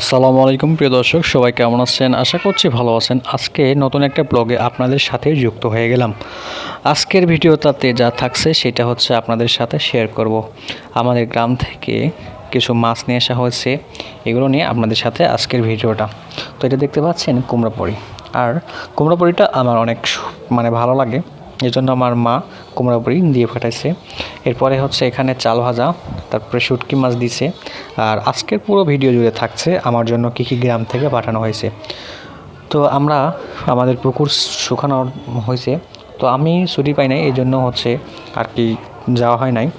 আসসালামু আলাইকুম, প্রিয় দর্শক, সবাই কেমন আছেন? আশা করছি ভালো আছেন। আজকে নতুন একটা ব্লগে আপনাদের সাথে যুক্ত হয়ে গেলাম। আজকের ভিডিওটাতে যা থাকছে সেটা হচ্ছে আপনাদের সাথে শেয়ার করব। আমাদের গ্রাম থেকে কিছু মাছ নিয়ে আসা হয়েছে। এগুলো নিয়ে আপনাদের সাথে আজকের ভিডিওটা। তো এটা দেখতে পাচ্ছেন কুমড়াপড়ি আর কুমড়াপড়িটা আমার অনেক মানে ভালো লাগে। এই জন্য আমার মা কুমড়া বড়ি দিয়ে পাঠাইছে। এরপরে হচ্ছে এখানে চাল ভাজা, তারপরে শুটকি মাছ দিছে। আর আজকের পুরো ভিডিও জুড়ে থাকছে আমার জন্য কী কী গ্রাম থেকে পাঠানো হয়েছে। তো আমরা, আমাদের পুকুর শুকানো হয়েছে। তো আমি ছুটি পাই নাই, এই জন্য হচ্ছে আর কি যাওয়া হয় নাই।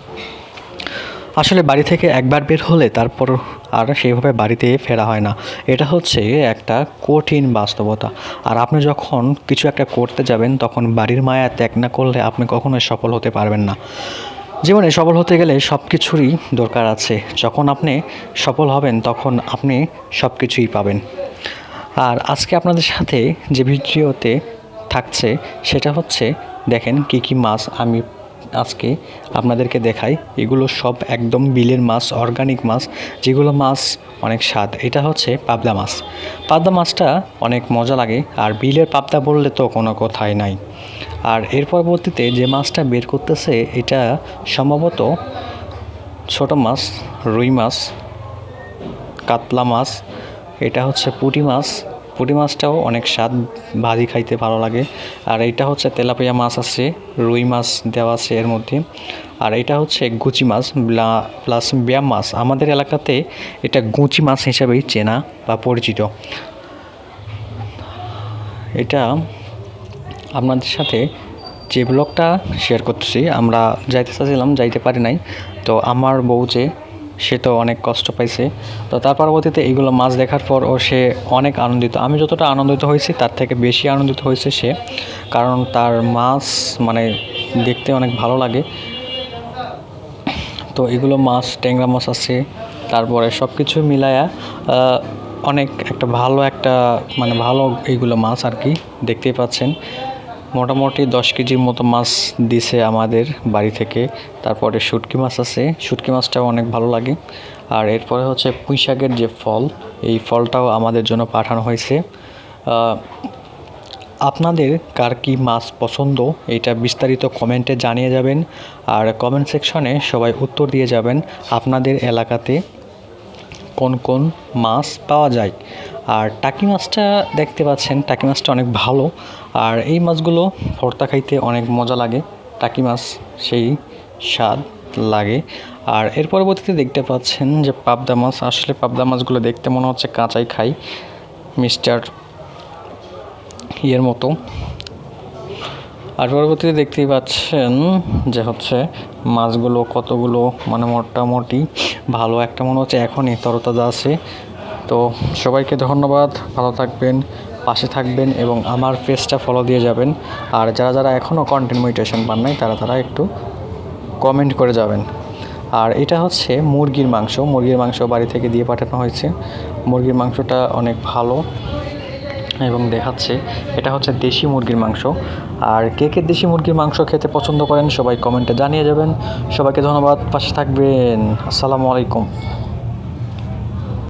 আসলে বাড়ি থেকে একবার বের হলে তারপর আর সেইভাবে বাড়িতে ফেরা হয় না। এটা হচ্ছে একটা কঠিন বাস্তবতা। আর আপনি যখন কিছু একটা করতে যাবেন, তখন বাড়ির মায়া ত্যাগ না করলে আপনি কখনোই সফল হতে পারবেন না। জীবনে সফল হতে গেলে সব কিছুরই দরকার আছে। যখন আপনি সফল হবেন, তখন আপনি সব কিছুই পাবেন। আর আজকে আপনাদের সাথে যে ভিডিওতে থাকছে, সেটা হচ্ছে, দেখেন কি কি মাছ আমি আজকে আপনাদেরকে দেখাই। এগুলো সব একদম বিলের মাছ অর্গানিক মাছ। যেগুলো মাছ অনেক স্বাদ। এটা হচ্ছে পাবদা মাছ। পাবদা মাছটা অনেক মজা লাগে, আর বিলের পাবদা বললে তো কোনো কথাই নাই। আর এর পরবর্তীতে যে মাছটা বের করতেছে, এটা সম্ভবত ছোট মাছ, রুই মাছ, কাতলা মাছ, এটা হচ্ছে পুঁটি মাছ পুঁটি মাছটাও অনেক স্বাদ ভাজি খাইতে ভালো লাগে। আর এইটা হচ্ছে তেলাপিয়া মাছ আছে, রুই মাছ দেওয়া আছে এর মধ্যে। আর এটা হচ্ছে গুচি মাছ প্লাস ব্যায়াম মাছ। আমাদের এলাকাতে এটা গুচি মাছ হিসাবেই চেনা বা পরিচিত। এটা আপনাদের সাথে যে ব্লগটা শেয়ার করতেছি, আমরা যাইতে চাচ্ছিলাম, যাইতে পারি নাই। তো আমার বউ যে সে তো অনেক কষ্ট পাইছে। তো তার পরবর্তীতে এইগুলো মাছ দেখার পর ও সে অনেক আনন্দিত। আমি যতটা আনন্দিত হয়েছি, তার থেকে বেশি আনন্দিত হয়েছে সে। কারণ তার মাছ মানে দেখতে অনেক ভালো লাগে। তো এগুলো মাছ, ট্যাংরা মাছ আছে। তারপরে সব কিছু মিলায়া অনেক একটা ভালো একটা মানে ভালো এইগুলো মাছ আর কি, দেখতেই পাচ্ছেন। মোটামুটি দশ কেজির মতো মাছ দিছে আমাদের বাড়ি থেকে। তারপরে শুটকি মাছ আছে। শুটকি মাছটাও অনেক ভালো লাগে। আর এরপরে হচ্ছে পুঁই শাকের যে ফল, এই ফলটাও আমাদের জন্য পাঠানো হয়েছে। আপনাদের কার কি মাছ পছন্দ, এটা বিস্তারিত কমেন্টে জানিয়ে যাবেন। আর কমেন্ট সেকশনে সবাই উত্তর দিয়ে যাবেন আপনাদের এলাকাতে কোন কোন মাছ পাওয়া যায়। আর টাকি মাছটা দেখতে পাচ্ছেন, টাকি মাছটা অনেক ভালো। আর এই মাছগুলো ভর্তা খাইতে অনেক মজা লাগে। টাকি মাছ সেই স্বাদ লাগে। আর এর পরবর্তীতে দেখতে পাচ্ছেন যে পাবদা মাছ, আসলে পাবদা মাছগুলো দেখতে মনে হচ্ছে কাঁচাই খাই মিস্টার ইয়ের মতো। আর পরবর্তীতে দেখতেই পাচ্ছেন যে হচ্ছে মাছগুলো কতগুলো মানে মোটামুটি ভালো। একটা মনে হচ্ছে এখনই তরতাজা আছে। তো সবাইকে ধন্যবাদ, ভালো থাকবেন, পাশে থাকবেন এবং আমার পেজটা ফলো দিয়ে যাবেন। আর যারা যারা এখনও কন্টেন্ট মনিটেশন পান নাই, তারা তারা একটু কমেন্ট করে যাবেন। আর এটা হচ্ছে মুরগির মাংস। মুরগির মাংস বাড়ি থেকে দিয়ে পাঠানো হয়েছে। মুরগির মাংসটা অনেক ভালো এবং দেখাচ্ছে। এটা হচ্ছে দেশি মুরগির মাংস। আর কে কে দেশি মুরগির মাংস খেতে পছন্দ করেন, সবাই কমেন্টে জানিয়ে যাবেন। সবাইকে ধন্যবাদ, পাশে থাকবেন। আসসালামু আলাইকুম।